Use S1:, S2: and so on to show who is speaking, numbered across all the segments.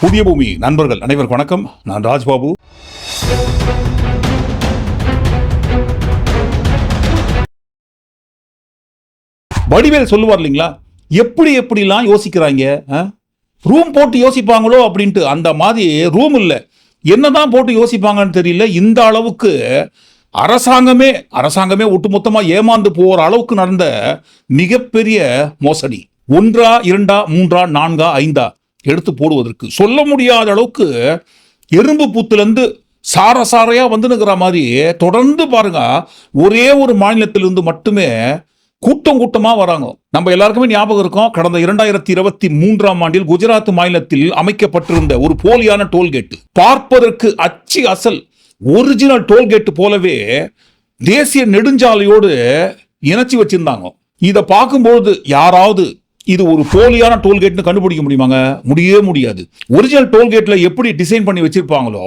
S1: புதிய பூமி. நண்பர்கள் அனைவருக்கும் வணக்கம். நான் ராஜ்பாபு. வடிவேல் சொல்லுவார் இல்லைங்களா? எப்படி எப்படிலாம் யோசிக்கிறாங்க? ரூம் போட்டு யோசிப்பாங்களோ அப்படின்ட்டு அந்த மாதிரி ரூம் இல்லை. என்னதான் போட்டு யோசிப்பாங்கன்னு தெரியல. இந்த அளவுக்கு அரசாங்கமே அரசாங்கமே ஒட்டுமொத்தமா ஏமாந்து போற அளவுக்கு நடந்த மிகப்பெரிய மோசடி. ஒன்றா இரண்டா மூன்றா நான்கா ஐந்தா? எடுத்து போடுவதற்கு. சொல்ல முடியாத அளவுக்கு எறும்பு பூத்துலேருந்து சார சாரையாக வந்துனுங்கிற மாதிரி தொடர்ந்து பாருங்க ஒரே ஒரு மாநிலத்திலிருந்து மட்டுமே கூட்டம் கூட்டமாக வராங்க. நம்ம எல்லாருக்குமே ஞாபகம் இருக்கும் கடந்த இரண்டாயிரத்தி இருபத்தி மூன்றாம் ஆண்டில் குஜராத் மாநிலத்தில் அமைக்கப்பட்டிருந்த ஒரு போலியான டோல்கேட் பார்ப்பதற்கு அச்சு அசல் ஒரிஜினல் டோல்கேட் போலவே தேசிய நெடுஞ்சாலையோடு இணைச்சி வச்சிருந்தாங்க. இதை பார்க்கும்பொழுது யாராவது இது ஒரு போலியான டோல்கேட்னு கண்டுபிடிக்க முடியுமாங்க? முடியவே முடியாது. ஒரிஜினல் டோல்கேட்டில் எப்படி டிசைன் பண்ணி வச்சுருப்பாங்களோ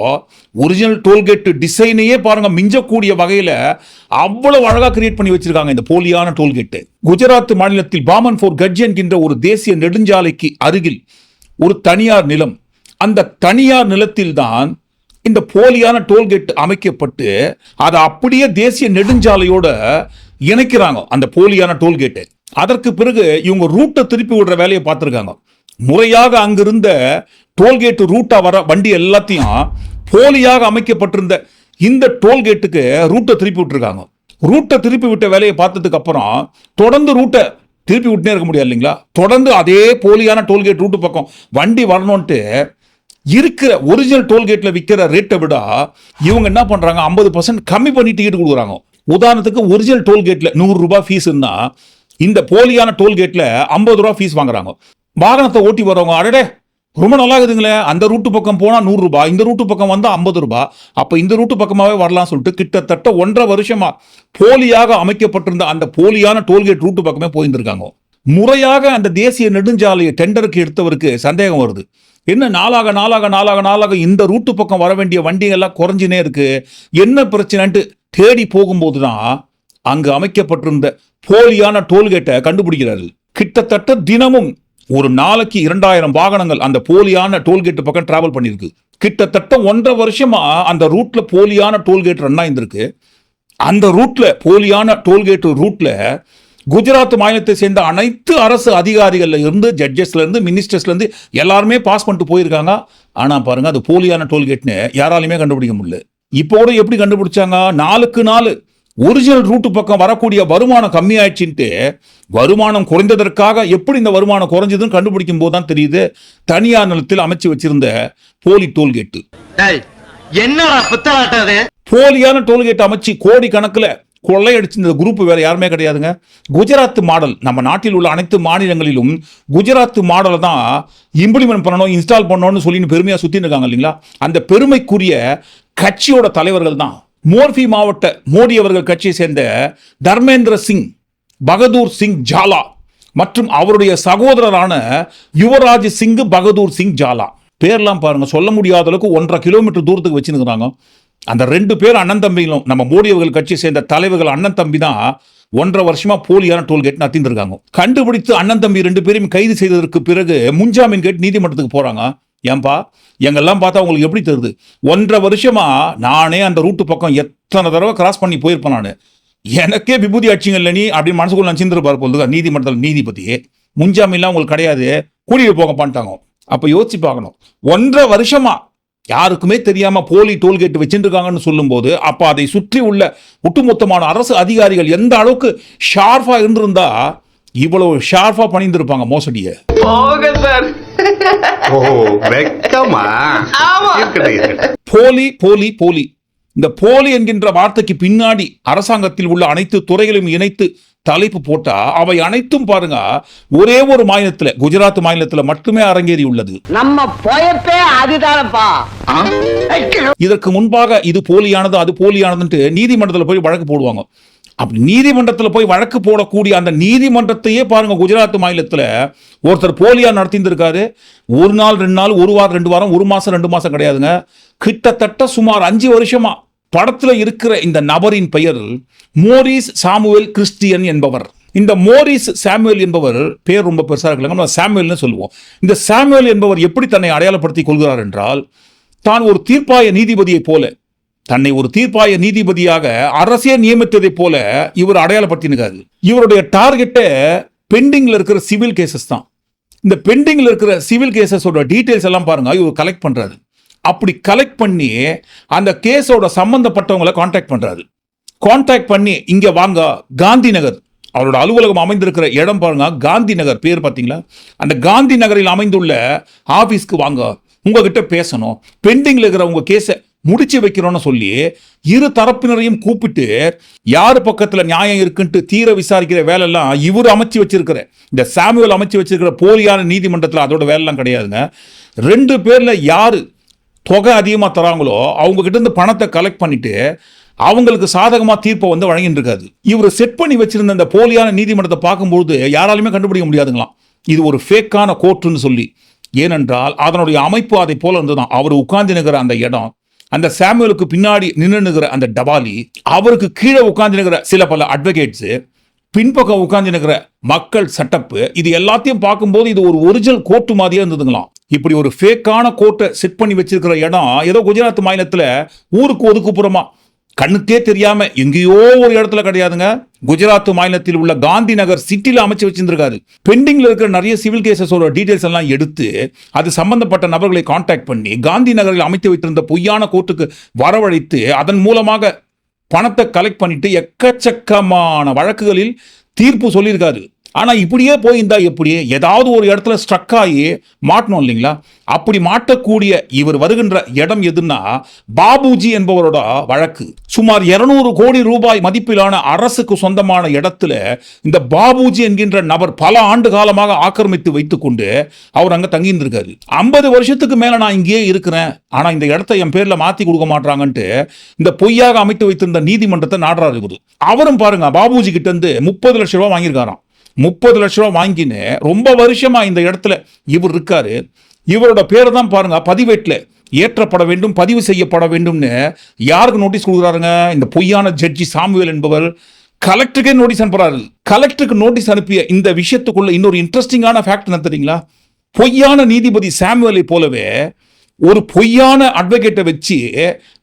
S1: ஒரிஜினல் டோல்கேட் டிசைனையே பாருங்கள் மிஞ்சக்கூடிய வகையில் அவ்வளோ அழகாக கிரியேட் பண்ணி வச்சுருக்காங்க இந்த போலியான டோல்கேட்டு குஜராத் மாநிலத்தில் பாமன் ஃபோர் கட்ஜ் என்கின்ற ஒரு தேசிய நெடுஞ்சாலைக்கு அருகில் ஒரு தனியார் நிலம். அந்த தனியார் நிலத்தில் தான் இந்த போலியான டோல்கேட் அமைக்கப்பட்டு அதை அப்படியே தேசிய நெடுஞ்சாலையோட இணைக்கிறாங்க அந்த போலியான டோல்கேட்டு அதற்கு பிறகு இவங்க ரூட்டை திருப்பி விடுற வேலையை பார்த்துருக்காங்க. முறையாக அங்கிருந்த டோல்கேட்டு ரூட்டாக வர வண்டி எல்லாத்தையும் போலியாக அமைக்கப்பட்டிருந்த இந்த டோல்கேட்டுக்கு ரூட்டை திருப்பி விட்டுருக்காங்க. ரூட்டை திருப்பி விட்ட வேலையை பார்த்ததுக்கு அப்புறம் தொடர்ந்து ரூட்டை திருப்பி விட்டுனே இருக்க முடியாது இல்லைங்களா? தொடர்ந்து அதே போலியான டோல்கேட் ரூட்டு பக்கம் வண்டி வரணும்ன்ட்டு இருக்கிற ஒரிஜினல் டோல்கேட்டில் விற்கிற ரேட்டை விட இவங்க என்ன பண்ணுறாங்க ஐம்பது பர்சன்ட் கம்மி பண்ணி டிக்கெட் கொடுக்குறாங்க. உதாரணத்துக்கு ஒரிஜினல் டோல்கேட்டில் நூறுரூபா ரூபாய் இந்த போலியான டோல்கேட்ல ஐம்பது ரூபா ஃபீஸ் வாங்குறாங்க. வாகனத்தை ஓட்டி வரவங்க அடடே ரொம்ப நல்லா இருக்குதுங்களே அந்த ரூட்டு பக்கம் போனால் நூறுரூபா இந்த ரூட்டு பக்கம் வந்தால் ஐம்பது ரூபாய் அப்போ இந்த ரூட்டு பக்கமாகவே வரலாம் சொல்லிட்டு கிட்டத்தட்ட ஒன்றரை வருஷமாக போலியாக அமைக்கப்பட்டிருந்த அந்த போலியான டோல்கேட் ரூட்டு பக்கமே போயிருந்திருக்காங்க. முறையாக அந்த தேசிய நெடுஞ்சாலையை டெண்டருக்கு எடுத்தவருக்கு சந்தேகம் வருது. என்ன நாளாக நாளாக நாளாக நாளாக இந்த ரூட்டு பக்கம் வர வேண்டிய வண்டிகள்லாம் குறைஞ்சினே இருக்கு. என்ன பிரச்சனைன்ட்டு தேடி போகும்போது தான் அங்கு அமைக்கப்பட்டிருந்த போலியான டோல்கேட்டை கண்டுபிடிக்கிறார்கள். கிட்டத்தட்ட தினமும் ஒரு நாளைக்கு இரண்டாயிரம் வாகனங்கள் அந்த போலியான டோல்கேட் பக்கம் டிராவல் பண்ணியிருக்கு. கிட்டத்தட்ட ஒன்றரை வருஷமா அந்த ரூட்ல போலியான டோல்கேட் ரன் ஆயிருந்திருக்கு. அந்த ரூட்ல போலியான டோல்கேட் ரூட்ல குஜராத் மாநிலத்தை சேர்ந்த அனைத்து அரசு அதிகாரிகள்ல இருந்து ஜட்ஜஸ்ல இருந்து மினிஸ்டர்ஸ்ல இருந்து எல்லாருமே பாஸ் பண்ணிட்டு போயிருக்காங்க. ஆனா பாருங்க அது போலியான டோல்கேட்னு யாராலையுமே கண்டுபிடிக்க முடியல. இப்போ கூட எப்படி கண்டுபிடிச்சாங்க? நாளுக்கு நாள் ஒரிஜினல் ரூட்டு பக்கம் வரக்கூடிய வருமானம் கம்மியாயிடுச்சுன்ட்டு வருமானம் குறைந்ததற்காக எப்படி இந்த வருமானம் குறைஞ்சதுன்னு கண்டுபிடிக்கும் போது தான் தெரியுது. தனியார் நிலத்தில் அமைச்சு வச்சிருந்த போலி டோல்கேட்டு. போலியான டோல்கேட் அமைச்சு கோடி கணக்குல கொள்ளையடிச்சிருந்த குரூப் வேற யாருமே கிடையாதுங்க. குஜராத் மாடல் நம்ம நாட்டில் உள்ள அனைத்து மாநிலங்களிலும் குஜராத் மாடலை தான் இம்ப்ளிமெண்ட் பண்ணணும் இன்ஸ்டால் பண்ணணும்னு சொல்லி பெருமையா சுத்தின்னு இருக்காங்க இல்லைங்களா? அந்த பெருமைக்குரிய கட்சியோட தலைவர்கள் தான் மோர்பி மாவட்ட மோடி அவர்கள் கட்சியை சேர்ந்த தர்மேந்திர சிங் பகதூர் சிங் ஜாலா மற்றும் அவருடைய சகோதரரான யுவராஜ் சிங் பகதூர் சிங் ஜாலா. பேர்லாம் பாருங்க சொல்ல முடியாத அளவுக்கு ஒன்றரை கிலோமீட்டர் தூரத்துக்கு வச்சுருக்கிறாங்க. அந்த ரெண்டு பேர் அண்ணன் தம்பிகளும் நம்ம மோடி அவர்கள் கட்சியை சேர்ந்த தலைவர்கள் அண்ணன் தம்பி தான் ஒன்றரை வருஷமா போலியான டோல்கேட் நடத்திருக்காங்க கண்டுபிடித்து அண்ணன் தம்பி ரெண்டு பேரையும் கைது செய்ததற்கு பிறகு முன்ஜாமீன் கேட் நீதிமன்றத்துக்கு போறாங்க. ஏன்பா? எங்கெல்லாம் பார்த்தா உங்களுக்கு எப்படி தெரியுது? ஒன்றரை வருஷமா நானே அந்த ரூட்டு பக்கம் எத்தனை தடவை கிராஸ் பண்ணி போயிருப்பேன் நான். எனக்கே விபூதி அடிச்சிங்க இல்லை நீ அப்படின்னு மனசுக்குள்ள நான் சிந்திருப்பார் போலுது நீதிமன்றத்தில் நீதிபதி முன்ஜாமீன்லாம் உங்களுக்கு கிடையாது. கூட்டிட்டு போக பண்ணிட்டாங்க அப்போ யோசிச்சு பார்க்கணும். ஒன்றரை வருஷமா யாருக்குமே தெரியாம போலி டோல்கேட் வச்சிருக்காங்கன்னு சொல்லும்போது அப்போ அதை சுற்றி உள்ள ஒட்டுமொத்தமான அரசு அதிகாரிகள் எந்த அளவுக்கு ஷார்ஃபாக இருந்திருந்தா இவ்வளவு ஷார்ஃபாக பண்ணியிருந்திருப்பாங்க மோசடியை? போலி போலி போலி. இந்த போலி என்கின்ற வார்த்தைக்கு பின்னாடி அரசாங்கத்தில் உள்ள அனைத்து துறைகளையும் இணைத்து தலைப்பு போட்டா அவை அனைத்தும் பாருங்க ஒரே ஒரு மாநிலத்துல குஜராத் மாநிலத்துல மட்டுமே அரங்கேறி உள்ளது.
S2: நம்ம பொயப்பே அதுதானப்பா.
S1: இதற்கு முன்பாக இது போலியானது அது போலியானதுன்ட்டு நீதிமன்றத்தில் போய் வழக்கு போடுவாங்க. அப்படி நீதிமன்றத்தில் போய் வழக்கு போடக்கூடிய அந்த நீதிமன்றத்தையே பாருங்க குஜராத் மாநிலத்தில் ஒருத்தர் போலியா நடத்தியிருந்திருக்காரு. ஒரு நாள் ரெண்டு நாள் ஒரு வாரம் ரெண்டு வாரம் ஒரு மாதம் ரெண்டு மாதம் கிடையாதுங்க. கிட்டத்தட்ட சுமார் அஞ்சு வருஷமா படத்தில் இருக்கிற இந்த நபரின் பெயர் மோரிஸ் சாமுவேல் கிறிஸ்டியன் என்பவர். இந்த மோரிஸ் சாமுவேல் என்பவர் பேர் ரொம்ப பெருசாக இருக்கலங்க நம்ம சாமுவேல்னு சொல்லுவோம். இந்த சாமுவேல் என்பவர் எப்படி தன்னை அடையாளப்படுத்திக் கொள்கிறார் என்றால் தான் ஒரு தீர்ப்பாய நீதிபதியைப் போல தன்னை ஒரு தீர்ப்பாய நீதிபதியாக அரசே நியமித்ததைப் போல இவர் அடையாளப்படுத்தினுக்காரு இவருடைய டார்கெட்டை பெண்டிங்கில் இருக்கிற சிவில் கேசஸ் தான். இந்த பெண்டிங்கில் இருக்கிற சிவில் கேசஸோட டீட்டெயில்ஸ் எல்லாம் பாருங்க இவர் கலெக்ட் பண்ணுறாரு அப்படி கலெக்ட் பண்ணி அந்த கேஸோட சம்மந்தப்பட்டவங்களை காண்டாக்ட் பண்ணுறாரு காண்டாக்ட் பண்ணி இங்கே வாங்க காந்தி நகர் அவரோட அலுவலகம் அமைந்திருக்கிற இடம் பாருங்க காந்தி நகர் பேர் பார்த்தீங்களா? அந்த காந்தி நகரில் அமைந்துள்ள ஆஃபீஸ்க்கு வாங்க உங்ககிட்ட பேசணும். பெண்டிங்கில் இருக்கிற உங்கள் கேஸை முடிச்சு வைக்கிறோம்னு சொல்லி இரு தரப்பினரையும் கூப்பிட்டு யார் பக்கத்தில் நியாயம் இருக்குன்ட்டு தீர விசாரிக்கிற வேலையெல்லாம் இவர் அமைச்சு வச்சிருக்கிற இந்த சாமுவல் அமைச்சு வச்சிருக்கிற போலியான நீதிமன்றத்தில் அதோட வேலைலாம் கிடையாதுங்க. ரெண்டு பேரில் யார் தொகை அதிகமாக தராங்களோ அவங்கக்கிட்டேருந்து இருந்து பணத்தை கலெக்ட் பண்ணிட்டு அவங்களுக்கு சாதகமாக தீர்ப்பை வந்து வழங்கிட்டு இருக்காது இவர் செட் பண்ணி வச்சிருந்த இந்த போலியான நீதிமன்றத்தை பார்க்கும்போது யாராலுமே கண்டுபிடிக்க முடியாதுங்களாம். இது ஒரு ஃபேக்கான கோர்ட்டுன்னு சொல்லி. ஏனென்றால் அதனுடைய அமைப்பு அதை போல இருந்ததுதான் அவர் உட்கார்ந்து நிற்கிற அந்த இடம் அந்த சாமுவலுக்கு பின்னாடி நின்னுகிற அந்த டபாலி அவருக்கு கீழே உட்கார்ந்து நிற்கிற சில பல அட்வொகேட்ஸு பின்பக்கம் உட்கார்ந்து நிற்கிற மக்கள் சட்டப்பு இது எல்லாத்தையும் பார்க்கும்போது இது ஒரு ஒரிஜினல் கோர்ட்டு மாதிரியே இருந்ததுங்களாம். இப்படி ஒரு ஃபேக்கான கோர்ட்டை செட் பண்ணி வச்சிருக்கிற இடம் ஏதோ குஜராத் மாநிலத்தில் ஊருக்கு ஒதுக்குப்புறமா. கண்ணுக்கே தெரியாம எங்கேயோ ஒரு இடத்துல கிடையாதுங்க. குஜராத் மாநிலத்தில் உள்ள காந்தி நகர் சிட்டியில் அமைச்சு வச்சிருந்திருக்காரு. பெண்டிங்ல இருக்கிற நிறைய சிவில் கேசஸோட டீடைல்ஸ் எல்லாம் எடுத்து அது சம்பந்தப்பட்ட நபர்களை காண்டாக்ட் பண்ணி காந்தி நகரில் அமைத்து வைத்திருந்த பொய்யான கோர்ட்டுக்கு வரவழைத்து அதன் மூலமாக பணத்தை கலெக்ட் பண்ணிட்டு எக்கச்சக்கமான வழக்குகளில் தீர்ப்பு சொல்லியிருக்காரு. ஆனால் இப்படியே போயிருந்தா எப்படி? ஏதாவது ஒரு இடத்துல ஸ்ட்ரக் ஆகி மாட்டணும் இல்லைங்களா? அப்படி மாட்டக்கூடிய இவர் வருகின்ற இடம் எதுன்னா பாபுஜி என்பவரோட வழக்கு. சுமார் 200 கோடி ரூபாய் மதிப்பிலான அரசுக்கு சொந்தமான இடத்துல இந்த பாபுஜி என்கின்ற நபர் பல ஆண்டு காலமாக ஆக்கிரமித்து வைத்துக்கொண்டு அவர் அங்கே தங்கியிருந்திருக்காரு. ஐம்பது வருஷத்துக்கு மேலே நான் இங்கேயே இருக்கிறேன். ஆனால் இந்த இடத்த என் பேரில் மாற்றி கொடுக்க மாட்டாங்கன்ட்டு இந்த பொய்யாக அமைத்து வைத்திருந்த நீதிமன்றத்தை நாடுறாரு இவர். அவரும் பாருங்க பாபுஜி கிட்ட இருந்து முப்பது லட்சம் ரூபா வாங்கியிருக்காராம். முப்பது லட்ச ரூபா வாங்கின்னு ரொம்ப வருஷமாக இந்த இடத்துல இவர் இருக்காரு. இவரோட பேர் தான் பாருங்க பதிவேட்டில் ஏற்றப்பட வேண்டும் பதிவு செய்யப்பட வேண்டும்னு யாருக்கு நோட்டீஸ் கொடுக்குறாருங்க? இந்த பொய்யான ஜட்ஜி சாமுவேல் என்பவர். கலெக்டருக்கே நோட்டீஸ் அனுப்புறாரு. கலெக்டருக்கு நோட்டீஸ் அனுப்பிய இந்த விஷயத்துக்குள்ள இன்னொரு இன்ட்ரெஸ்டிங்கான ஃபேக்ட் என்ன தெரியுங்களா? பொய்யான நீதிபதி சாமுவேலை போலவே ஒரு பொய்யான அட்வொகேட்டை வச்சு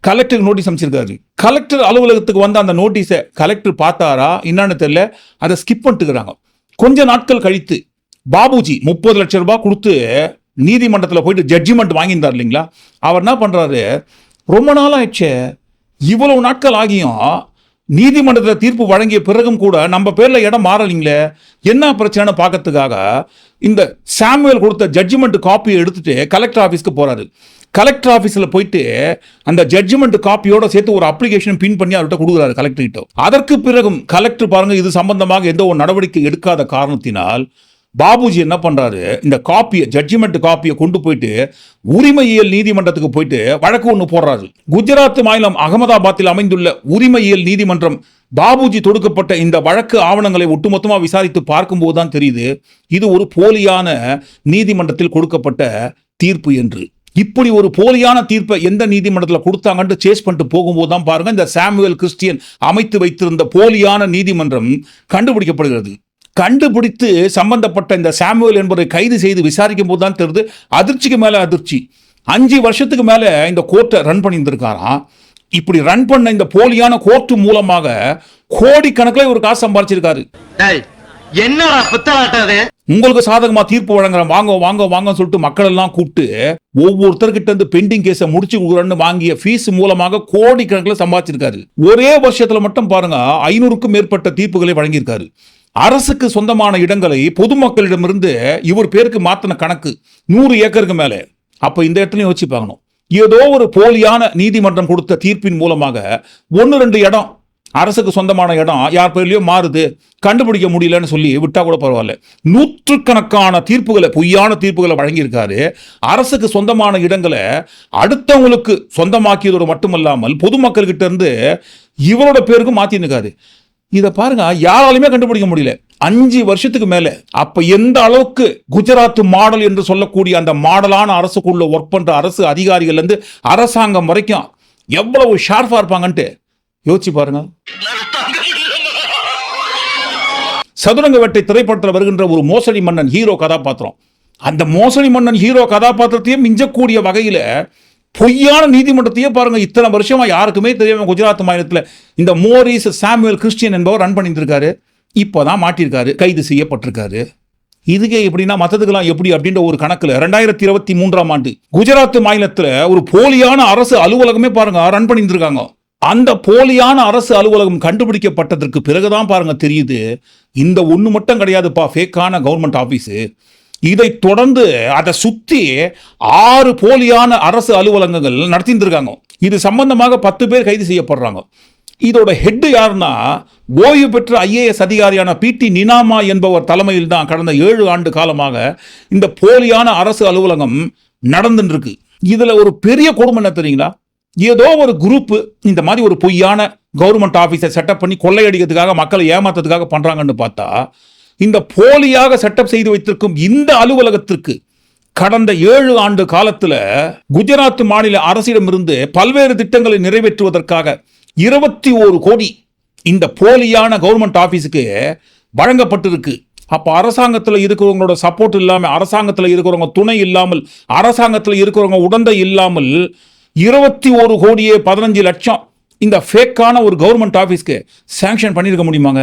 S1: கலெக்டருக்கு நோட்டீஸ் அமைச்சிருக்காரு கலெக்டர் அலுவலகத்துக்கு வந்த அந்த நோட்டீஸை கலெக்டர் பார்த்தாரா? என்னன்னு தெரியல. அதை ஸ்கிப் பண்ணிட்டுக்கிறாங்க கொஞ்ச நாட்கள் கழித்து பாபுஜி முப்பது லட்சம் ரூபாய் கொடுத்து நீதிமன்றத்தில் போயிட்டு ஜட்ஜிமெண்ட் வாங்கியிருந்தார் இல்லைங்களா? அவர் என்ன பண்றாரு? ரொம்ப நாள் ஆயிடுச்சே இவ்வளவு நாட்கள் ஆகியும் நீதிமன்றத்தில் தீர்ப்பு வழங்கிய பிறகும் கூட நம்ம பேரில் இடம் மாறலைங்களே. என்ன பிரச்சனைன்னு பார்க்கறதுக்காக இந்த சாமுவேல் கொடுத்த ஜட்ஜ்மெண்ட் காப்பியை எடுத்துட்டு கலெக்டர் ஆஃபீஸ்க்கு போறாரு. கலெக்டர் ஆஃபீஸில் போயிட்டு அந்த ஜட்ஜ்மெண்ட் காப்பியோட சேர்த்து ஒரு அப்ளிகேஷன் பின் பண்ணி அவர்கிட்ட கொடுக்குறாரு கலெக்டர் கிட்ட அதற்கு பிறகும் கலெக்டர் பாருங்க இது சம்பந்தமாக எந்த ஒரு நடவடிக்கை எடுக்காத காரணத்தினால் பாபுஜி என்ன பண்ணுறாரு இந்த காப்பியை ஜட்ஜ்மெண்ட் காப்பியை கொண்டு போயிட்டு உரிமையியல் நீதிமன்றத்துக்கு போயிட்டு வழக்கு ஒன்று போடுறாரு. குஜராத் மாநிலம் அகமதாபாத்தில் அமைந்துள்ள உரிமையியல் நீதிமன்றம் பாபுஜி தொடுக்கப்பட்ட இந்த வழக்கு ஆவணங்களை ஒட்டுமொத்தமாக விசாரித்து பார்க்கும்போது தான் தெரியுது இது ஒரு போலியான நீதிமன்றத்தில் கொடுக்கப்பட்ட தீர்ப்பு என்று. இப்படி ஒரு போலியான தீர்ப்பை எந்த நீதிமன்றத்தில் கொடுத்தாங்கன்ட்டு சேஸ் பண்ணிட்டு போகும்போது தான் பாருங்கள் இந்த சாமுவேல் கிறிஸ்டியன் அமைத்து வைத்திருந்த போலியான நீதிமன்றம் கண்டுபிடிக்கப்படுகிறது. கண்டுபிடித்து சம்பந்தப்பட்ட இந்த சாமுவேல் என்பதை கைது செய்து விசாரிக்கும் போது தான் தெரியுது அதிர்ச்சிக்கு மேலே அதிர்ச்சி. அஞ்சு வருஷத்துக்கு மேலே இந்த கோர்ட்டை ரன் பண்ணியிருந்திருக்காராம் இப்படி ரன் பண்ண இந்த போலியான கோர்ட்டு மூலமாக கோடிக்கணக்கில் ஒரு காசு சம்பாதிச்சிருக்காரு
S3: என்னடா பித்தலாட்டம்
S1: உங்களுக்கு சாதகமா தீர்ப்பு வழங்குறேன். வாங்க வாங்க வாங்க சொல்லிட்டு மக்கள் எல்லாம் கூப்பிட்டு ஒவ்வொருத்தர்கிட்ட இருந்து பெண்டிங் கேஸை முடிச்சு கொடுக்குறேன்னு வாங்கிய ஃபீஸ் மூலமாக கோடிக்கணக்கில் சம்பாதிச்சிருக்காரு. ஒரே வருஷத்துல மட்டும் பாருங்க ஐநூறுக்கும் மேற்பட்ட தீர்ப்புகளை வழங்கியிருக்காரு. அரசுக்கு சொந்தமான இடங்களை பொதுமக்களிடமிருந்து இவர் பேருக்கு மாத்தின கணக்கு நூறு ஏக்கருக்கு மேலே. அப்ப இந்த இடத்துலையும் யோசிச்சு பார்க்கணும். ஏதோ ஒரு போலியான நீதிமன்றம் கொடுத்த தீர்ப்பின் மூலமாக ஒன்று ரெண்டு இடம் அரசுக்கு சொந்தமான இடம் யார் பேர்லையோ மாறுது. கண்டுபிடிக்க முடியலன்னு சொல்லி விட்டா கூட பரவாயில்ல. நூற்றுக்கணக்கான தீர்ப்புகளை பொய்யான தீர்ப்புகளை வழங்கியிருக்காரு. அரசுக்கு சொந்தமான இடங்களை அடுத்தவங்களுக்கு சொந்தமாக்கியதோடு மட்டுமல்லாமல் பொதுமக்கள்கிட்ட இருந்து இவரோட பேருக்கு இருக்காரு இதை பாருங்க யாராலுமே கண்டுபிடிக்க முடியல. அஞ்சு வருஷத்துக்கு மேல. அப்ப எந்த அளவுக்கு குஜராத் மாடல் என்று சொல்லக்கூடிய அந்த மாடலான அரசுக்குள்ள ஒர்க் பண்ற அரசு அதிகாரிகள் இருந்து அரசாங்கம் வரைக்கும் எவ்வளவு ஷார்ப்பா இருப்பாங்கன்ட்டு யோசிச்சு பாருங்க. சதுரங்க வேட்டை திரைப்படத்தில் வருகின்ற ஒரு மோசடி மன்னன் ஹீரோ கதாபாத்திரம். அந்த மோசடி மன்னன் ஹீரோ கதாபாத்திரத்தையும் மிஞ்சக்கூடிய வகையில் பொய்யான நீதிமன்றத்தையே பாருங்க இத்தனை வருஷமா யாருக்குமே தெரியாம குஜராத் மாநிலத்தில் இந்த மோரிஸ் சாமுவேல் கிறிஸ்டியன் என்பவர் ரன் பண்ணியிருக்காரு இப்போ தான் மாட்டியிருக்காரு கைது செய்யப்பட்டிருக்காரு. இதுக்கே எப்படின்னா மற்றதுக்கெல்லாம் எப்படி அப்படின்ற ஒரு கணக்குல ரெண்டாயிரத்தி இருபத்தி மூன்றாம் ஆண்டு குஜராத் மாநிலத்தில் ஒரு போலியான அரசு அலுவலகமே பாருங்க ரன் பண்ணிட்டு அந்த போலியான அரசு அலுவலகம் கண்டுபிடிக்கப்பட்டதற்கு பிறகுதான் பாருங்க தெரியுது. இந்த ஒன்று மட்டும் கிடையாதுப்பா ஃபேக்கான கவர்மெண்ட் ஆஃபீஸு இதை தொடர்ந்து அதை சுற்றி ஆறு போலியான அரசு அலுவலகங்கள் நடத்திட்டு இது சம்பந்தமாக பத்து பேர் கைது செய்யப்படுறாங்க. இதோட ஹெட்டு யாருன்னா ஓய்வு பெற்ற ஐஏஎஸ் அதிகாரியான பிடி நினாமா என்பவர் தலைமையில் தான் கடந்த ஏழு ஆண்டு காலமாக இந்த போலியான அரசு அலுவலகம் நடந்துட்டு இருக்கு ஒரு பெரிய கொடுமை என்ன தெரியுங்களா? ஏதோ ஒரு குரூப்பு இந்த மாதிரி ஒரு பொய்யான கவர்மெண்ட் ஆஃபீஸை செட்டப் பண்ணி கொள்ளையடிக்கிறதுக்காக மக்களை ஏமாத்துறதுக்காக பண்ணுறாங்கன்னு பார்த்தா இந்த போலியாக செட்டப் செய்து வைத்திருக்கும் இந்த அலுவலகத்திற்கு கடந்த ஏழு ஆண்டு காலத்தில் குஜராத் மாநில அரசிடமிருந்து பல்வேறு திட்டங்களை நிறைவேற்றுவதற்காக இருபத்தி ஓரு கோடி இந்த போலியான கவர்மெண்ட் ஆஃபீஸுக்கு வழங்கப்பட்டிருக்கு. அப்போ அரசாங்கத்தில் இருக்கிறவங்களோட சப்போர்ட் இல்லாமல் அரசாங்கத்தில் இருக்கிறவங்க துணை இல்லாமல் அரசாங்கத்தில் இருக்கிறவங்க உடந்தை இல்லாமல் இருபத்தி ஒரு கோடியே பதினஞ்சு லட்சம். இந்த ஃபேக்கான ஒரு கவர்மெண்ட் ஆஃபீஸ்க்கு சாங்ஷன் பண்ணியிருக்க முடியுமாங்க?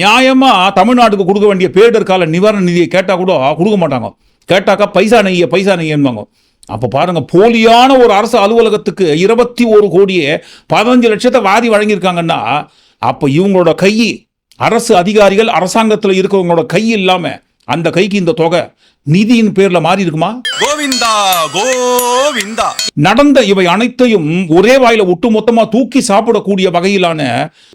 S1: நியாயமா தமிழ்நாட்டுக்கு கொடுக்க வேண்டிய பேரிடர் கால நிவாரண நிதியை கேட்டா கூட கொடுக்க மாட்டாங்க. கேட்டாக்கா பைசா நெய்ய பைசா நெய்யன்பாங்க அப்ப பாருங்க போலியான ஒரு அரசு அலுவலகத்துக்கு இருபத்தி ஒரு கோடியே பதினஞ்சு லட்சத்தை வாரி வழங்கியிருக்காங்கன்னா அப்ப இவங்களோட கை அரசு அதிகாரிகள் அரசாங்கத்தில் இருக்கிறவங்களோட கை இல்லாமல் அந்த கைக்கு இந்த தொகை நிதியின் பேர்ல மாறி இருக்குமா?
S4: கோவிந்தா கோவிந்தா.
S1: நடந்த இவை அனைத்தையும் ஒரே வாயில ஒட்டுமொத்தமா தூக்கி சாப்பிடக்கூடிய வகையிலான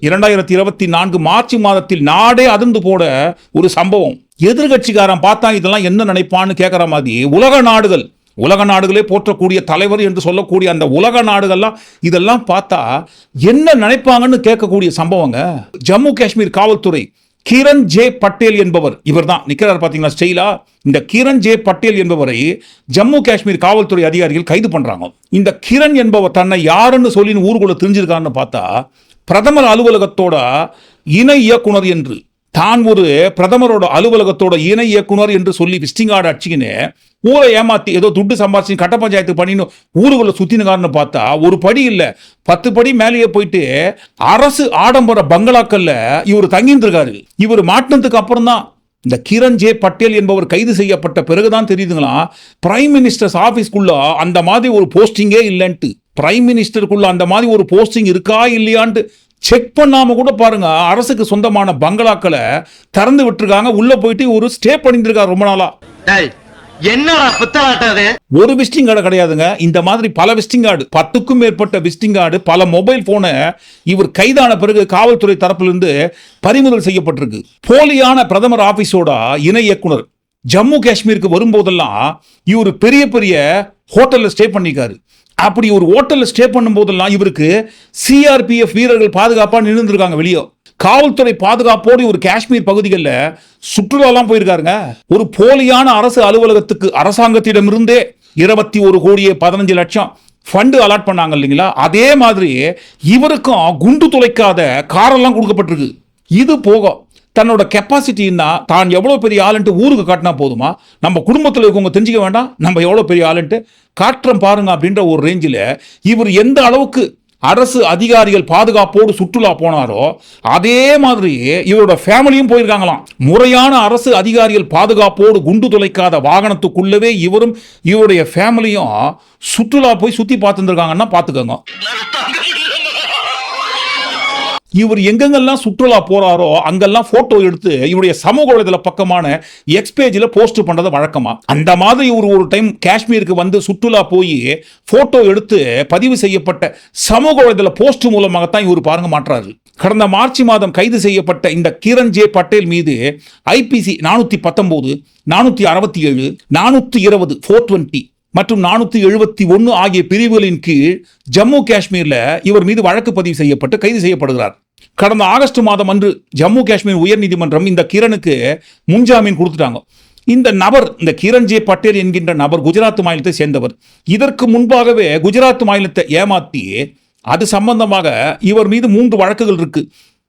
S1: இரண்டாயிரத்தி இருபத்தி நான்கு மார்ச் மாதத்தில் நாடே அதிர்ந்து போட ஒரு சம்பவம். எதிர்கட்சிக்காரன் பார்த்தா இதெல்லாம் என்ன நினைப்பான்னு கேட்குற மாதிரி உலக நாடுகள் உலக நாடுகளே போற்றக்கூடிய தலைவர் என்று சொல்லக்கூடிய அந்த உலக நாடுகள்லாம் இதெல்லாம் பார்த்தா என்ன நினைப்பாங்கன்னு கேட்கக்கூடிய சம்பவங்க. ஜம்மு காஷ்மீர் காவல்துறை கிரண் ஜே பட்டேல் என்பவர் இவர்தான். நிற்கிறார் பார்த்தீங்கன்னா ஸ்டைலா? இந்த கிரண் ஜே பட்டேல் என்பவரை ஜம்மு காஷ்மீர் காவல்துறை அதிகாரிகள் கைது பண்ணுறாங்க இந்த கிரண் என்பவர் தன்னை யாருன்னு சொல்லி ஊருக்குள்ளே தெரிஞ்சிருக்காருன்னு பார்த்தா பிரதமர் அலுவலகத்தோட இணை இயக்குனர் என்று தான் ஒரு பிரதமரோட அலுவலகத்தோட இணை இயக்குனர் என்று சொல்லி விசிட்டிங் கார்டு அடிச்சுக்கின்னு ஊரை ஏமாத்தி ஏதோ துட்டு சம்பாதிச்சு கட்ட பஞ்சாயத்து பண்ணின்னு ஊருக்குள்ள சுத்தினுக்காரன்னு பார்த்தா ஒரு படி இல்லை. பத்து படி மேலேயே போயிட்டு அரசு ஆடம்பர பங்களாக்கல்ல இவர் தங்கியிருந்திருக்காரு. இவர் மாட்டினதுக்கு அப்புறம் தான் இந்த கிரண் ஜே பட்டேல் என்பவர் கைது செய்யப்பட்ட பிறகுதான் தெரியுதுங்களா? பிரைம் மினிஸ்டர்ஸ் ஆஃபீஸ்க்குள்ள அந்த மாதிரி ஒரு போஸ்டிங்கே இல்லைன்ட்டு. பிரைம் மினிஸ்டருக்குள்ள அந்த மாதிரி ஒரு போஸ்டிங் இருக்கா இல்லையான்ட்டு செக் பண்ணாம கூட பாருங்க அரசுக்கு சொந்தமான பங்களாக்களை திறந்து விட்டுருக்காங்க. உள்ள போயிட்டு ஒரு ஸ்டே பண்ணிட்டு இருக்காரு ரொம்ப நாளா.
S3: டேய் என்னடா பித்தலாட்டம் அது?
S1: ஒரு விசிட்டிங் கார்டு கிடையாதுங்க. இந்த மாதிரி பல விசிட்டிங் கார்டு பத்துக்கும் மேற்பட்ட விசிட்டிங் கார்டு பல மொபைல் போனை இவர் கைதான பிறகு காவல்துறை தரப்பிலிருந்து பறிமுதல் செய்யப்பட்டிருக்கு. போலியான பிரதமர் ஆபீஸோட இணை இயக்குனர் ஜம்மு காஷ்மீருக்கு வரும்போதெல்லாம் இவர் பெரிய பெரிய ஹோட்டல்ல ஸ்டே பண்ணிக்காரு அப்படி ஒரு ஹோட்டலில் ஸ்டே பண்ணும்போதெல்லாம் இவருக்கு சிஆர்பிஎஃப் வீரர்கள் பாதுகாப்பாக நின்றுருக்காங்க வெளியே. காவல்துறை பாதுகாப்போடு ஒரு காஷ்மீர் பகுதிகளில் சுற்றுலாலாம் போயிருக்காருங்க. ஒரு போலியான அரசு அலுவலகத்துக்கு அரசாங்கத்திடமிருந்தே இருபத்தி ஒரு கோடியே பதினஞ்சு லட்சம் ஃபண்டு அலாட் பண்ணாங்க இல்லைங்களா? அதே மாதிரி இவருக்கும் குண்டு துளைக்காத காரெல்லாம் கொடுக்கப்பட்டிருக்கு. இது போகும் தன்னோட கெப்பாசிட்டின்னா தான் எவ்வளோ பெரிய ஆளுன்ட்டு ஊருக்கு காட்டினா போதுமா? நம்ம குடும்பத்தில் இருக்கவங்க தெரிஞ்சிக்க வேண்டாம். நம்ம எவ்வளோ பெரிய ஆளுன்ட்டு காற்றம் பாருங்க அப்படின்ற ஒரு ரேஞ்சில் இவர் எந்த அளவுக்கு அரசு அதிகாரிகள் பாதுகாப்போடு சுற்றுலா போனாரோ அதே மாதிரி இவரோட ஃபேமிலியும் போயிருக்காங்களாம். முறையான அரசு அதிகாரிகள் பாதுகாப்போடு குண்டு துளைக்காத வாகனத்துக்குள்ளவே இவரும் இவருடைய ஃபேமிலியும் சுற்றுலா போய் சுற்றி பார்த்துருக்காங்கன்னா பார்த்துக்கோங்க. இவர் எங்கெங்கெல்லாம் சுற்றுலா போறாரோ அங்கெல்லாம் போட்டோ எடுத்து இவருடைய சமூக வலைதள பக்கமான எக்ஸ் பேஜில் போஸ்ட் பண்றது வழக்கமா? அந்த மாதிரி இவர் ஒரு டைம் காஷ்மீருக்கு வந்து சுற்றுலா போய் போட்டோ எடுத்து பதிவு செய்யப்பட்ட சமூக வலைதள போஸ்ட் மூலமாகத்தான் இவர் பாருங்க மாற்றாரு. கடந்த மார்ச் மாதம் கைது செய்யப்பட்ட இந்த கிரண் ஜே பட்டேல் மீது ஐபிசி நானூற்றி பத்தொம்போது நானூற்றி அறுபத்தி ஏழு நானூற்றி இருபது ஃபோர் டுவெண்ட்டி மற்றும் நானூத்தி எழுபத்தி ஒன்று ஆகிய பிரிவுகளின் கீழ் ஜம்மு காஷ்மீர்ல இவர் மீது வழக்கு பதிவு செய்யப்பட்டு கைது செய்யப்படுகிறார். கடந்த ஆகஸ்ட் மாதம் அன்று ஜம்மு காஷ்மீர் உயர்நீதிமன்றம் இந்த கிரணுக்கு முன்ஜாமீன் கொடுத்துட்டாங்க. இந்த நபர் இந்த கிரண் ஜே பட்டேல் என்கின்ற நபர் குஜராத் மாநிலத்தை சேர்ந்தவர். இதற்கு முன்பாகவே குஜராத் மாநிலத்தை ஏமாற்றி அது சம்பந்தமாக இவர் மீது மூன்று வழக்குகள் இருக்கு.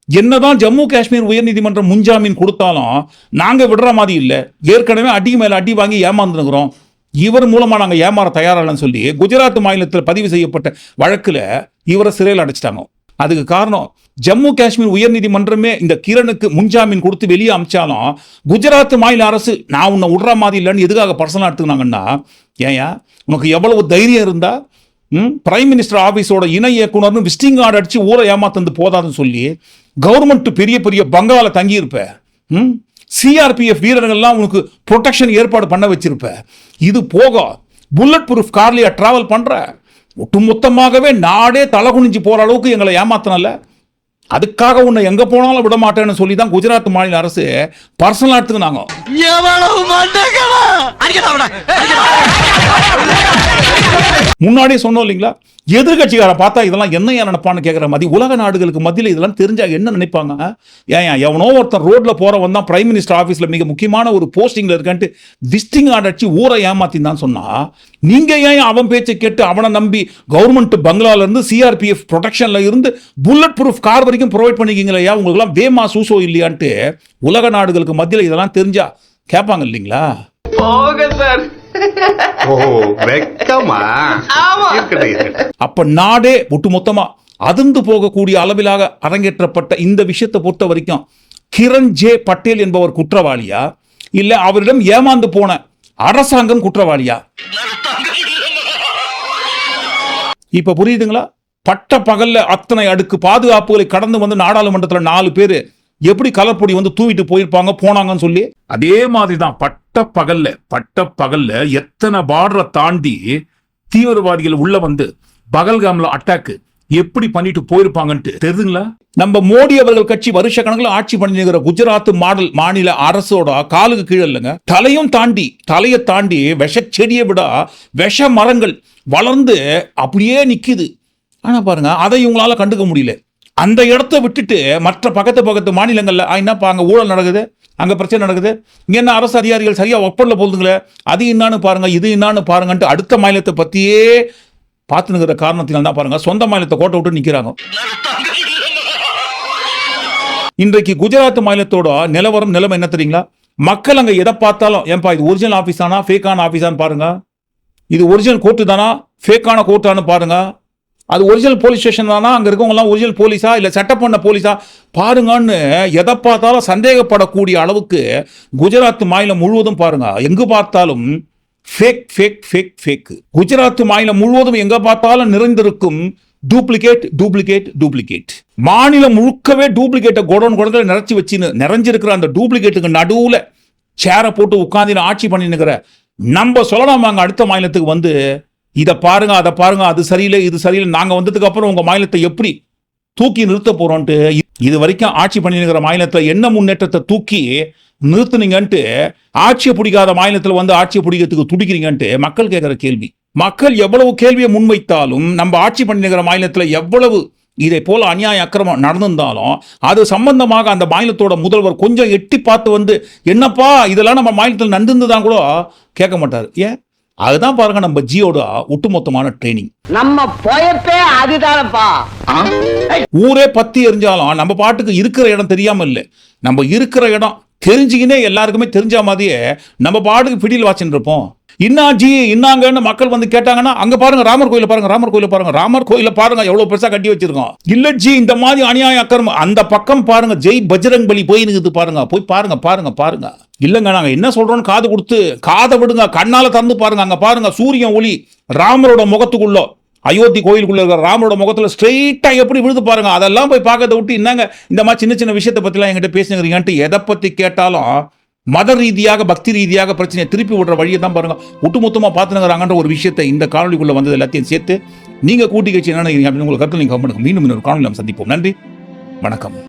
S1: என்னதான் ஜம்மு காஷ்மீர் உயர்நீதிமன்றம் முன்ஜாமீன் கொடுத்தாலும் நாங்கள் விடுற மாதிரி இல்லை. ஏற்கனவே அடி மேலே அடி வாங்கி ஏமாந்துருக்கிறோம். இவர் மூலமாக நாங்கள் ஏமாற தயாரில்லைன்னு சொல்லி குஜராத் மாநிலத்தில் பதிவு செய்யப்பட்ட வழக்கில் இவரை சிறையில் அடைச்சிட்டாங்க. அதுக்கு காரணம் ஜம்மு காஷ்மீர் உயர்நீதிமன்றமே இந்த கிரணுக்கு முன்ஜாமீன் கொடுத்து வெளியே அமிச்சாலும் குஜராத் மாநில அரசு நான் உன்னை விடுற மாதிரி இல்லைன்னு எதுக்காக பர்சனலாக எடுத்துக்கினாங்கன்னா ஏயா உனக்கு எவ்வளவு தைரியம் இருந்தா ம் பிரைம் மினிஸ்டர் ஆஃபீஸோட இணை இயக்குனர்னு விசிட்டிங் கார்டு அடித்து ஊரை ஏமாத்தந்து போதாதுன்னு சொல்லி கவர்மெண்ட் பெரிய பெரிய பங்காவில் தங்கியிருப்பேன் சிஆர்பிஎஃப் வீரர்கள்லாம் உனக்கு ப்ரொடெக்ஷன் ஏற்பாடு பண்ண வச்சிருப்ப. இது போக புல்லட் ப்ரூஃப் கார்லயா டிராவல் பண்ற? ஒட்டுமொத்தமாகவே நாடே தலை குனிஞ்சு போற அளவுக்கு எங்களை ஏமாத்தினல அதுக்காக உன்னை எங்க போனாலும் விட மாட்டேன்னு சொல்லி தான் குஜராத் மாநில அரசு பர்சனலா எடுத்துக்கினாங்க. முன்னாடியே சொன்னோம் இல்லைங்களா? எதிர்கட்சிக்கார பார்த்தா இதெல்லாம் என்ன ஏன் நினைப்பான்னு கேட்குற மாதிரி உலக நாடுகளுக்கு மத்தியில் இதெல்லாம் தெரிஞ்சால் என்ன நினைப்பாங்க? ஏன் எவனோ ஒருத்தன் ரோட்டில் போகிறவன் தான் பிரைம் மினிஸ்டர் ஆஃபீஸில் மிக முக்கியமான ஒரு போஸ்டிங்கில் இருக்கான்ட்டு விஸ்டிங் ஆர்டர் அடிச்சு ஊரை ஏமாத்தின்னு தான் சொன்னால் நீங்கள் ஏன் அவன் பேச்சை கேட்டு அவனை நம்பி கவர்மெண்ட் பங்களால இருந்து சிஆர்பிஎஃப் ப்ரொடெக்ஷனில் இருந்து புல்லட் ப்ரூஃப் கார் வரைக்கும் ப்ரொவைட் பண்ணிக்கிங்களா ஐயா உங்களுக்குலாம் வேமா சூசோ இல்லையான்ட்டு உலக நாடுகளுக்கு மத்தியில் இதெல்லாம் தெரிஞ்சா கேட்பாங்க இல்லைங்களா?
S5: போக சார்.
S1: அப்ப நாடே ஒட்டுமொத்தமா அதிர்ந்து போகக்கூடிய அளவிலாக அரங்கேற்றப்பட்ட இந்த விஷயத்தை பொறுத்த வரைக்கும் கிரண் ஜே பட்டேல் என்பவர் குற்றவாளியா? இல்ல அவரிடம் ஏமாந்து போன அரசாங்கம் குற்றவாளியா? இப்ப புரியுதுங்களா? பட்ட பகல்ல அத்தனை அடுக்கு பாதுகாப்புகளை கடந்து வந்து நாடாளுமன்றத்துல நாலு பேரு எப்படி கலர்பொடி வந்து தூவிட்டு போயிருப்பாங்க போனாங்கன்னு சொல்லி? அதே மாதிரி தான் பட்ட பட்ட பகல்ல பட்ட பகல்ல எத்தனை பார்டரை தாண்டி தீவிரவாதிகள் உள்ள வந்து பகல்காம்ல அட்டாக் எப்படி பண்ணிட்டு போயிருப்பாங்கன்ட்டு தெரியுதுங்களா? நம்ம மோடி அவர்கள் கட்சி வருஷ கணக்கில் ஆட்சி பண்ணிருக்கிற குஜராத் மாடல் மாநில அரசோட காலுக்கு கீழே இல்லைங்க. தலையும் தாண்டி தலையை தாண்டி விஷ செடியை விட விஷ மரங்கள் வளர்ந்து அப்படியே நிக்குது. ஆனா பாருங்க அதை இவங்களால கண்டுக்க முடியல. அந்த இடத்த விட்டுட்டு மற்ற பக்கத்து பக்கத்து மாநிலங்கள்ல என்ன என்னப்பா ஊழல் நடக்குது? அங்கே பிரச்சனை நடக்குது. இங்கே என்ன அரசு அதிகாரிகள் சரியாக ஒர்க் பண்ணல போகுதுங்களே அது என்னான்னு பாருங்கள் இது என்னான்னு பாருங்கன்ட்டு அடுத்த மாநிலத்தை பற்றியே பார்த்துனுங்கிற காரணத்தினால் தான் பாருங்கள் சொந்த மாநிலத்தை கோட்டை விட்டு நிற்கிறாங்க இன்றைக்கு குஜராத் மாநிலத்தோட நிலவரம் நிலைமை என்ன தெரியுங்களா? மக்கள் அங்கே எதை பார்த்தாலும் ஏன்பா இது ஒரிஜினல் ஆஃபீஸ் தானா ஃபேக்கான ஆஃபீஸான்னு பாருங்கள் இது ஒரிஜினல் கோர்ட்டு தானா ஃபேக்கான கோர்ட்டான்னு பாருங்கள் அது ஒரிஜினல் போலீஸ் ஸ்டேஷன் தானா? அங்கே இருக்கவங்கலாம் ஒரிஜினல் போலீஸா இல்லை செட்டப் பண்ண போலீஸா பாருங்கன்னு எதை பார்த்தாலும் சந்தேகப்படக்கூடிய அளவுக்கு குஜராத் மாநிலம் முழுவதும் பாருங்க. எங்கு பார்த்தாலும் fake fake fake fake Gujarat மாநிலம் முழுவதும் எங்கே பார்த்தாலும் நிறைந்திருக்கும் டூப்ளிகேட் டூப்ளிகேட் டூப்ளிகேட் மாநிலம் முழுக்கவே டூப்ளிகேட்டை குடோன் குடத்தில் நிறைச்சி வச்சுன்னு நிறைஞ்சிருக்கிற அந்த டூப்ளிகேட்டுக்கு நடுவில் சேரை போட்டு உட்காந்து ஆட்சி பண்ணினுக்கிற நம்ம சொல்லலாம் அங்க அடுத்த மாநிலத்துக்கு வந்து இதை பாருங்க அதை பாருங்க அது சரியில்லை இது சரியில்லை. நாங்கள் வந்ததுக்கு அப்புறம் உங்கள் மாநிலத்தை எப்படி தூக்கி நிறுத்த போறோம்ட்டு இது வரைக்கும் ஆட்சி பண்ணிருக்கிற மாநிலத்தில் என்ன முன்னேற்றத்தை தூக்கி நிறுத்துனீங்கன்ட்டு ஆட்சியை பிடிக்காத மாநிலத்தில் வந்து ஆட்சியை பிடிக்கிறதுக்கு துடிக்கிறீங்கன்ட்டு மக்கள் கேட்குற கேள்வி. மக்கள் எவ்வளவு கேள்வியை முன்வைத்தாலும் நம்ம ஆட்சி பண்ணிருக்கிற மாநிலத்தில் எவ்வளவு இதை போல அநியாய அக்கிரமம் நடந்திருந்தாலும் அது சம்பந்தமாக அந்த மாநிலத்தோட முதல்வர் கொஞ்சம் எட்டி பார்த்து வந்து என்னப்பா இதெல்லாம் நம்ம மாநிலத்தில் நடந்துதான் கூட கேட்க மாட்டார். ஏன்? அதுதான் பாருங்க நம்ம ஜியோட ஒட்டுமொத்தமான ட்ரைனிங்.
S2: நம்ம பொயப்பே அதுதானப்பா.
S1: ஊரே பத்தி எரிஞ்சாலும் நம்ம பாட்டுக்கு இருக்கிற இடம் தெரியாம இல்லை. நம்ம இருக்கிற இடம் தெரிஞ்சுக்கினே எல்லாருக்குமே தெரிஞ்ச மாதிரியே நம்ம பாட்டுக்கு பிடியில் வாச்சின்னு இருப்போம். இன்னாச்சி இன்னாங்கன்னு மக்கள் வந்து கேட்டாங்கன்னா அங்க பாருங்க ராமர் கோயில பாருங்க ராமர் கோயில பாருங்க ராமர் கோயில பாருங்க எவ்வளவு பெருசா கட்டி வச்சிருக்கோம். இல்லச்சி ஜி இந்த மாதிரி அநியாய அக்கிரமம் அந்த பக்கம் பாருங்க ஜெய் பஜ்ரங் பலி போய் நிக்குது பாருங்க போய் பாருங்க பாருங்க பாருங்க. இல்லைங்க நாங்க என்ன சொல்றோம்னு காது கொடுத்து காதை விடுங்க கண்ணால திறந்து பாருங்க அங்க பாருங்க சூரியன் ஒளி ராமரோட முகத்துக்குள்ள அயோத்தி கோயிலுக்குள்ள இருக்கிற ராமரோட முகத்துல ஸ்ட்ரெயிட்டா எப்படி விழுது பாருங்க அதெல்லாம் போய் பார்க்கறத விட்டு என்னங்க இந்த மாதிரி சின்ன சின்ன விஷயத்தை பத்திலாம் என்கிட்ட பேசுங்கிறீங்கன்ட்டு எதை பத்தி கேட்டாலும் மத ரீதியாக பக்தி ரீதியாக பிரச்சனையை திருப்பி விடுற வழியை தான் பாருங்கள் ஒட்டுமொத்தமாக பார்த்துனுங்கிறாங்கன்ற ஒரு விஷயத்தை இந்த காணொலிக்குள்ளே வந்தது எல்லாத்தையும் சேர்த்து நீங்கள் கூட்டி கட்சி என்ன நினைக்கிறீங்க அப்படின்னு உங்களுக்கு கருத்து நீங்கள் மீண்டும் இன்னொரு காணொலி நாம் சந்திப்போம். நன்றி. வணக்கம்.